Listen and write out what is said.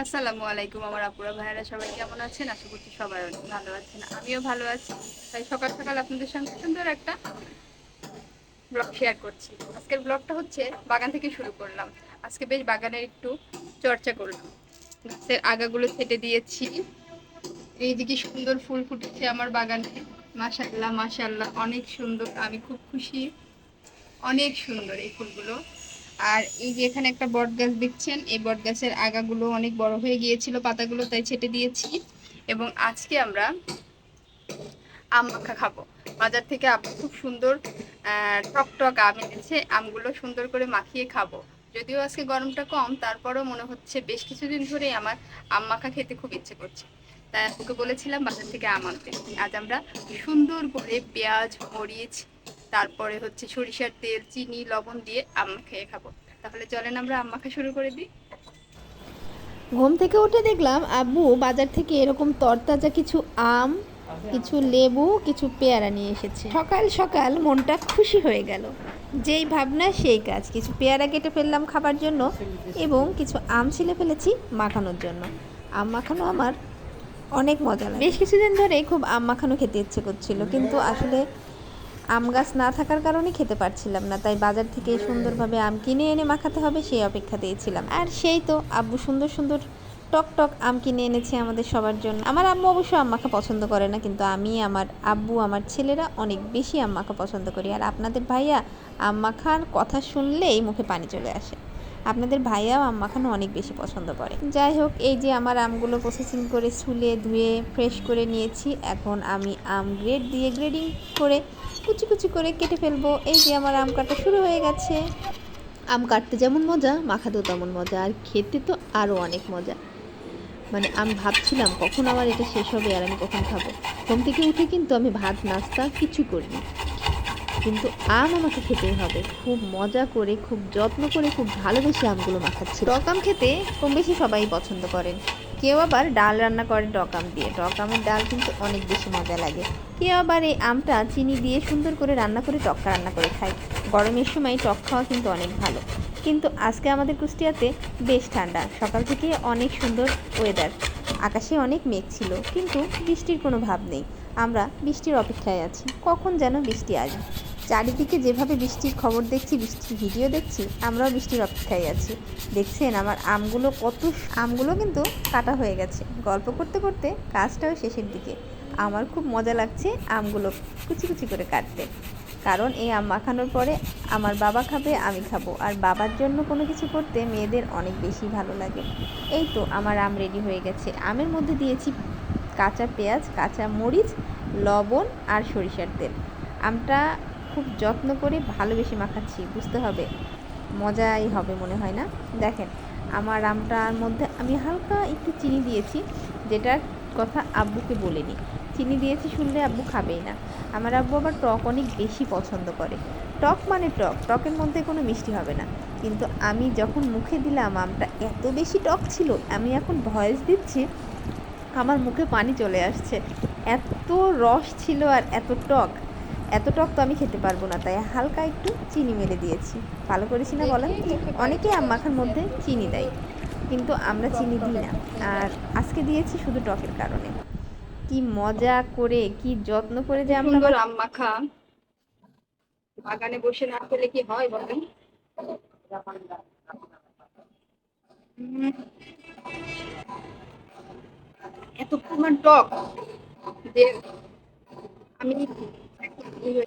আসসালামু আলাইকুম আমার আপুরা ভাইয়েরা, সবাই কেমন আছেন? আশা করছি সবাই অনেক ভালো আছেন। আমিও ভালো আছি। তাই সকাল সকাল আপনাদের সঙ্গে সুন্দর একটা ব্লগ শেয়ার করছি। আজকের ব্লগটা হচ্ছে বাগান থেকে শুরু করলাম। আজকে বেশ বাগানের একটু চর্চা করলাম। গাছের আগাগুলো ছেটে দিয়েছি। এইদিকে সুন্দর ফুল ফুটেছে আমার বাগানে। মাশাল্লাহ মাশাল্লাহ অনেক সুন্দর। আমি খুব খুশি। অনেক সুন্দর এই ফুলগুলো। আর এই যে এখানে একটা বট গাছ দেখছেন, এই বট গাছের আগাগুলো অনেক বড় হয়ে গিয়েছিল, পাতাগুলো তাই ছেটে দিয়েছি। এবং আজকে আমরা আম মাখা খাব। বাজার থেকে আপু খুব সুন্দর টক টক আম এনেছে, আমগুলো সুন্দর করে মাখিয়ে খাব। যদিও আজকে গরমটা কম, তারপরেও মনে হচ্ছে বেশ কিছুদিন ধরেই আমার আম মাখা খেতে খুব ইচ্ছে করছে। তাই আপুকে বলেছিলাম বাজার থেকে আম আনতে। আজ আমরা সুন্দর করে পেঁয়াজ, মরিচ তারপরে হচ্ছে সরিষার তেল, চিনি, লবণ দিয়ে আম খেয়ে খাব। তাহলে চলেন আমরা আম মাখা শুরু করে দিই। ঘুম থেকে উঠে দেখলাম আব্বু বাজার থেকে এরকম তরতাজা কিছু আম, কিছু লেবু, কিছু পেয়ারা নিয়ে এসেছে। সকাল সকাল মনটা খুশি হয়ে গেল। যেই ভাবনা, সেই কাজ। কিছু পেয়ারা কেটে ফেললাম খাবার জন্য এবং কিছু আম ছিলে ফেলেছি মাখানোর জন্য। আম মাখানো আমার অনেক মজা লাগে। বেশ কিছুদিন ধরে খুব আম মাখানো খেতে ইচ্ছে করছিল, কিন্তু আসলে আম গাছ না থাকার কারণে খেতে পারছিলাম না, তাই বাজার থেকে সুন্দরভাবে আম কিনে এনে মাখাতে হবে সেই অপেক্ষাতেই ছিলাম আর সেই তো, আব্বু সুন্দর সুন্দর টক টক আম কিনে এনেছে আমাদের সবার জন্য। আমার আম্মু অবশ্য আম মাখা পছন্দ করে না, কিন্তু আমি, আমার আব্বু, আমার ছেলেরা অনেক বেশি আম মাখা পছন্দ করি। আর আপনাদের ভাইয়া, আম মাখার কথা শুনলেই মুখে পানি চলে আসে। আপনাদের ভাইয়াও আম মাখানো অনেক বেশি পছন্দ করে। যাই হোক, এই যে আমার আমগুলো প্রসেসিং করে ছুলে, ধুয়ে ফ্রেশ করে নিয়েছি। এখন আমি আম গ্রেড দিয়ে গ্রেডিং করে কুচি কুচি করে কেটে ফেলব। এই যে আমার আম কাটা শুরু হয়ে গেছে। আম কাটতে যেমন মজা, মাখাতেও তেমন মজা, আর খেতে তো আরও অনেক মজা। মানে আমি ভাবছিলাম কখন আমার এটা শেষ হবে আর আমি কখন খাব। ঘুম থেকে উঠে কিন্তু আমি ভাত, নাস্তা কিছু করিনি। কিন্তু আম আমাকে খেতেই হবে। খুব মজা করে, খুব যত্ন করে, খুব ভালোবেসে আমগুলো মাখাচ্ছি। আম খেতে কম বেশি সবাই পছন্দ করেন। কেউ আবার ডাল রান্না করে টক আম দিয়ে। টক আমের ডাল কিন্তু অনেক বেশি মজা লাগে। কেউ আবার এই আমটা চিনি দিয়ে সুন্দর করে রান্না করে টকটা রান্না করে খায়। গরমের সময় টক খাওয়া কিন্তু অনেক ভালো। কিন্তু আজকে আমাদের কুষ্টিয়াতে বেশ ঠান্ডা। সকাল থেকে অনেক সুন্দর ওয়েদার আকাশে অনেক মেঘ ছিল, কিন্তু বৃষ্টির কোনো ভাব নেই। আমরা বৃষ্টির অপেক্ষায় আছি। কখন যেন বৃষ্টি আসবে। চারিদিকে যেভাবে বৃষ্টির খবর দেখছি, বৃষ্টির ভিডিও দেখছি, আমরাও বৃষ্টির অপেক্ষায় আছি। দেখছেন আমার আমগুলো কত আমগুলো কিন্তু কাটা হয়ে গেছে। গল্প করতে করতে কাজটাও শেষের দিকে। আমার খুব মজা লাগছে আমগুলো কুচি কুচি করে কাটতে। কারণ এই আম মাখানোর পরে আমার বাবা খাবে, আমি খাব। আর বাবার জন্য কোনো কিছু করতে মেয়েদের অনেক বেশি ভালো লাগে। এই তো আমার আম রেডি হয়ে গেছে। আমের মধ্যে দিয়েছি কাঁচা পেঁয়াজ, কাঁচা মরিচ, লবণ আর সরিষার তেল। আমটা খুব যত্ন করে ভালোবেসে মাখাচ্ছি, বুঝতে হবে। মজাই হবে মনে হয় না? দেখেন, আমার আমটার মধ্যে আমি হালকা একটু চিনি দিয়েছি, যেটার কথা আব্বুকে বলিনি। চিনি দিয়েছি শুনলে আব্বু খাবেই না। আমার আব্বু আবার টক অনেক বেশি পছন্দ করে। টক মানে টক, টকের মধ্যে কোনো মিষ্টি হবে না। কিন্তু আমি যখন মুখে দিলাম আমটা, এত বেশি টক ছিল, আমি এখন ভয়েস দিচ্ছি, আমার মুখে পানি চলে আসছে। এত রস ছিল আর এত টক। এত টক তো আমি খেতে পারব না তাই হালকা একটু চিনি মেরে দিয়েছি। ভালো করেছি না বলেন? অনেকে আম মাখার মধ্যে চিনি দেয় কিন্তু আমরা চিনি দিই না। আর আজকে দিয়েছি শুধু টকের কারণে। কি মজা করে কি যত্ন করে যে আমরা আম মাখা। বাগানে বসে না খেলে কি হয় বলেন? এত পরিমাণ টক যে আমি Iya.